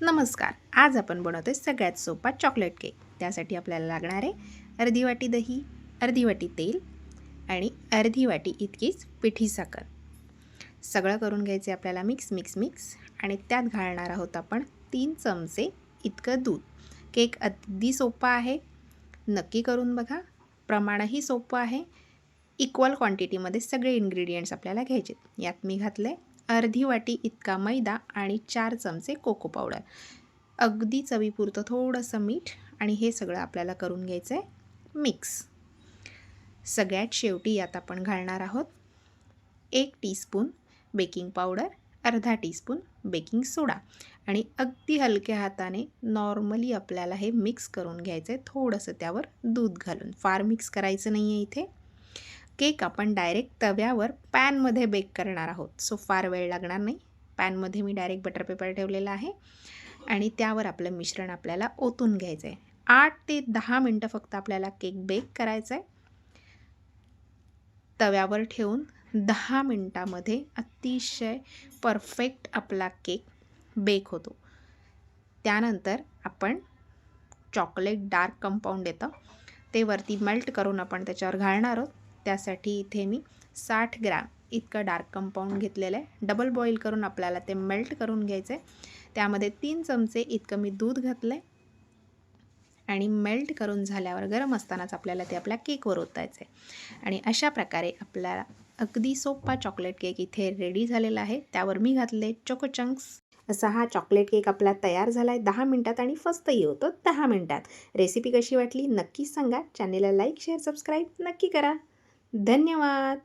नमस्कार. आज आपण बनवतो आहे सगळ्यात सोपा चॉकलेट केक त्यासाठी आपल्याला लागणार आहे अर्धी वाटी दही अर्धी वाटी तेल आणि अर्धी वाटी इतकीच पिठी साखर. सगळं करून घ्यायचे आपल्याला मिक्स मिक्स मिक्स आणि त्यात घालणार आहोत आपण तीन चमचे इतकं दूध. केक अगदी सोपा आहे. नक्की करून बघा. प्रमाणही सोपं आहे. इक्वल क्वांटिटीमध्ये सगळे इन्ग्रेडियंट्स आपल्याला घ्यायचे यात मी घातले अर्धी वाटी इतका मैदा आणि चार चमचे कोको पावडर अगदी चवीपुरतं थोडंसं मीठ आणि हे सगळं आपल्याला करून घ्यायचं आहे मिक्स सगळ्यात शेवटी यात आपण घालणार आहोत एक टीस्पून बेकिंग पावडर अर्धा टीस्पून बेकिंग सोडा आणि अगदी हलक्या हाताने नॉर्मली आपल्याला हे मिक्स करून घ्यायचं आहे थोडंसं त्यावर दूध घालून. फार मिक्स करायचं नाही आहे इथे. केक आपण डायरेक्ट तव्यावर पॅनमध्ये बेक करणार आहोत. सो फार वेळ लागणार नाही. पॅनमध्ये मी डायरेक्ट बटर पेपर ठेवलेला आहे आणि त्यावर आपलं मिश्रण आपल्याला ओतून घ्यायचं आहे आठ ते दहा मिनटं फक्त आपल्याला केक बेक करायचं आहे तव्यावर ठेवून दहा मिनटामध्ये अतिशय परफेक्ट आपला केक बेक होतो. त्यानंतर आपण चॉकलेट डार्क कंपाऊंड येतं. ते वरती मेल्ट करून आपण त्याच्यावर घालणार आहोत. त्यासाठी इथे मी साठ ग्रॅम इतकं डार्क कंपाऊंड घेतलेलं आहे. डबल बॉईल करून आपल्याला ते मेल्ट करून घ्यायचं आहे. त्यामध्ये तीन चमचे इतकं मी दूध घातलं आहे. आणि मेल्ट करून झाल्यावर गरम असतानाच आपल्याला ते आपल्या केकवर ओतायचं आहे. आणि अशा प्रकारे आपल्याला अगदी सोपा चॉकलेट केक इथे रेडी झालेला आहे. त्यावर मी घातले चोको चंक्स. असा हा चॉकलेट केक आपला तयार झाला आहे दहा मिनटात आणि फस्तही होतो दहा मिनटात. रेसिपी कशी वाटली नक्कीच सांगा. चॅनेलला लाईक शेअर सबस्क्राईब नक्की करा. धन्यवाद.